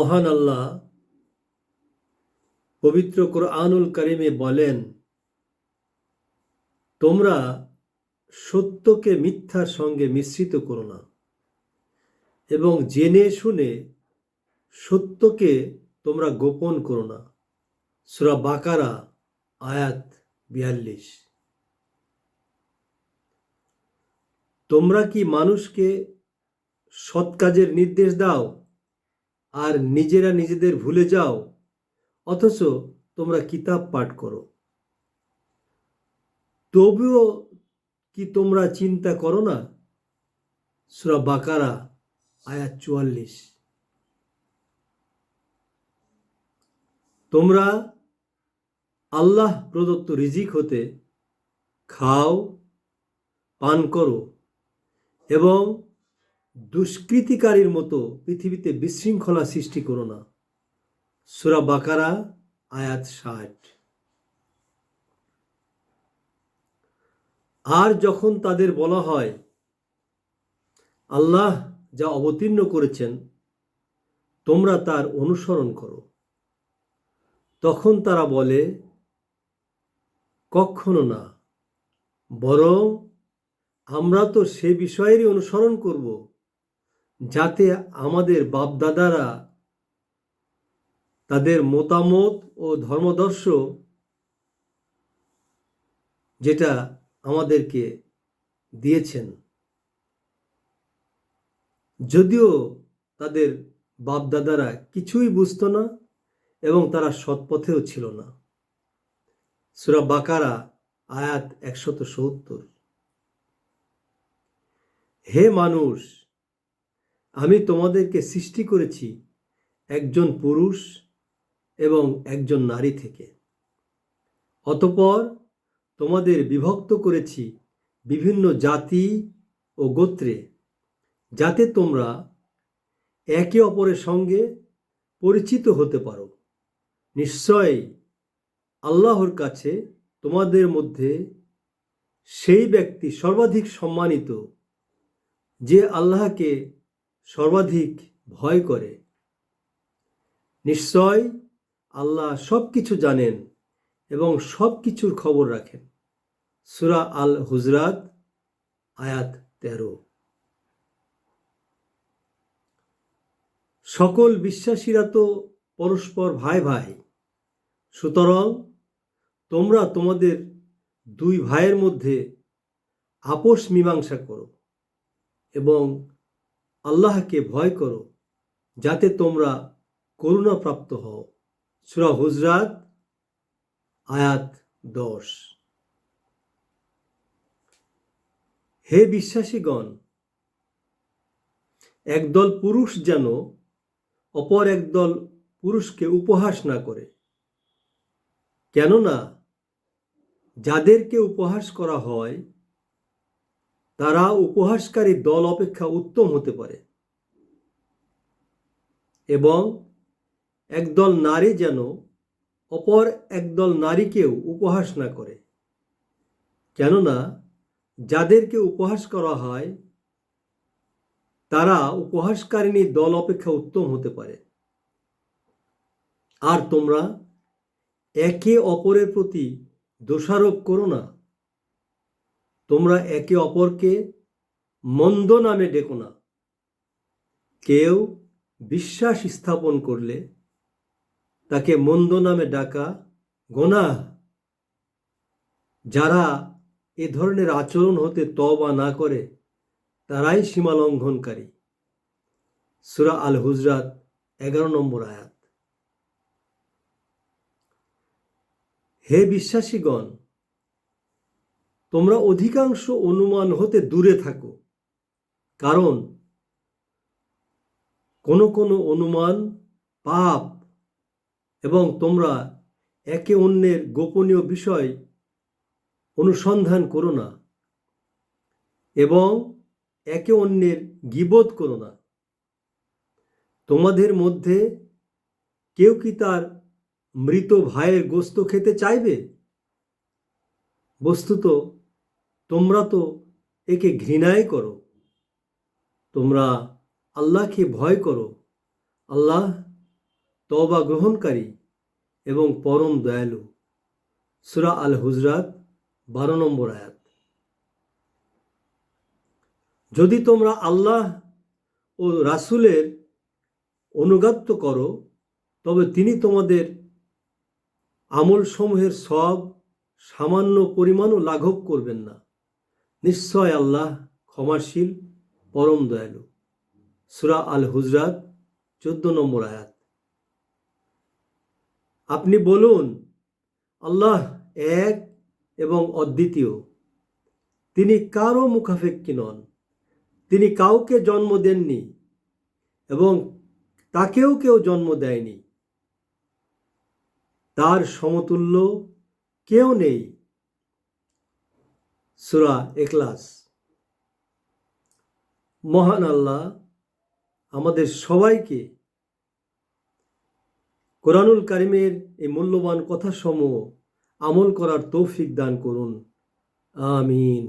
মহান আল্লাহ পবিত্র কোরআনুল করিমে বলেন, তোমরা সত্যকে মিথ্যার সঙ্গে মিশ্রিত করো না এবং জেনে শুনে সত্যকে তোমরা গোপন করো না। সুরা বাকারা, আয়াত বিয়াল্লিশ। তোমরা কি মানুষকে সৎ কাজের নির্দেশ দাও আর নিজেরা নিজেদের ভুলে যাও। অথচ তোমরা কিতাব পাঠ করো। তবুও কি তোমরা চিন্তা করো না? সুরা বাকারা, আয়াত চুয়াল্লিশ। তোমরা আল্লাহ প্রদত্ত রিজিক হতে খাও, পান করো এবং দুষ্কৃতিকারীর মতো পৃথিবীতে বিশৃঙ্খলা সৃষ্টি করো না। সুরা বাকারা, আয়াত ষাট। আর যখন তাদের বলা হয়, আল্লাহ যা অবতীর্ণ করেছেন, তোমরা তার অনুসরণ করো। তখন তারা বলে, কখনো না, বরং আমরা তো সে বিষয়েরই অনুসরণ করব। যাতে আমাদের বাপদাদারা তাদের মতামত ও ধর্মদর্শ যেটা আমাদেরকে দিয়েছেন। যদিও তাদের বাপদাদারা কিছুই বুঝতো না এবং তারা সৎপথেও ছিল না। সুরা বাকারা, আয়াত একশত সত্তর। হে মানুষ আমি তোমাদেরকে সৃষ্টি করেছি একজন পুরুষ এবং একজন নারী থেকে। অতপর তোমাদের বিভক্ত করেছি বিভিন্ন জাতি ও গোত্রে, যাতে তোমরা একে অপরের সঙ্গে পরিচিত হতে পারো। নিশ্চয়ই আল্লাহর কাছে তোমাদের মধ্যে সেই ব্যক্তি সর্বাধিক সম্মানিত যে আল্লাহকে সর্বাধিক ভয় করে। নিশ্চয় আল্লাহ সব কিছু জানেন এবং সব কিছুর খবর রাখেন। সুরা আল হুজরাত আয়াত তেরো। সকল বিশ্বাসীরা তো পরস্পর ভাই ভাই। সুতরাং তোমরা তোমাদের দুই ভাইয়ের মধ্যে আপোষ মীমাংসা করো এবং আল্লাহকে ভয় করো, যাতে তোমরা করুণাপ্রাপ্ত হও। সুরা হুজরাত, আয়াত দশ। হে বিশ্বাসীগণ, একদল পুরুষ যেন অপর একদল পুরুষকে উপহাস না করে, কেননা যাদেরকে উপহাস করা হয় তারা উপহাসকারী দল অপেক্ষা উত্তম হতে পারে। এবং একদল নারী যেন অপর একদল নারীকেও উপহাস না করে। কেননা, যাদেরকে উপহাস করা হয়, তারা উপহাসকারিণী দল অপেক্ষা উত্তম হতে পারে। আর তোমরা একে অপরের প্রতি দোষারোপ করো না। তোমরা একে অপরকে মন্দ নামে ডেকো না। কেউ বিশ্বাস স্থাপন করলে তাকে মন্দ নামে ডাকা গোনা যারা এ ধরনের আচরণ হতে তবা না করে, তারাই সীমালঙ্ঘনকারী সুরা আল হুজরাত এগারো নম্বর আয়াত। হে বিশ্বাসীগণ তোমরা অধিকাংশ অনুমান হতে দূরে থাকো। কারণ কোনো কোনো অনুমান পাপ এবং তোমরা একে অন্যের গোপনীয় বিষয় অনুসন্ধান করো না এবং একে অন্যের গিবোধ করো না। তোমাদের মধ্যে কেউ কি তার মৃত ভাইয়ের গোস্ত খেতে চাইবে? বস্তুত তোমরা তো একে ঘৃণাই করো। তোমরা আল্লাহকে ভয় করো। আল্লাহ তবা গ্রহণকারী এবং পরম দয়ালু। সুরা আল হুজরাত বারো নম্বর আয়াত। যদি তোমরা আল্লাহ ও রাসূলের অনুগাত্য করো, তবে তিনি তোমাদের আমলসমূহের সব সামান্য পরিমাণও লাঘব করবেন না। নিশ্চয় আল্লাহ ক্ষমাশীল, পরম দয়ালু। সুরা আল হুজরাত চোদ্দ নম্বর আয়াত। আপনি বলুন, আল্লাহ এক এবং অদ্বিতীয়। তিনি কারও মুখাপেক্ষী নন। তিনি কাউকে জন্ম দেননি এবং তাকেও কেউ জন্ম দেয়নি। তার সমতুল্য কেউ নেই। সুরা এখলাস। মহান আল্লাহ আমাদের সবাইকে কোরআনুল কারিমের এই মূল্যবান কথাসমূহ আমল করার তৌফিক দান করুন। আমিন।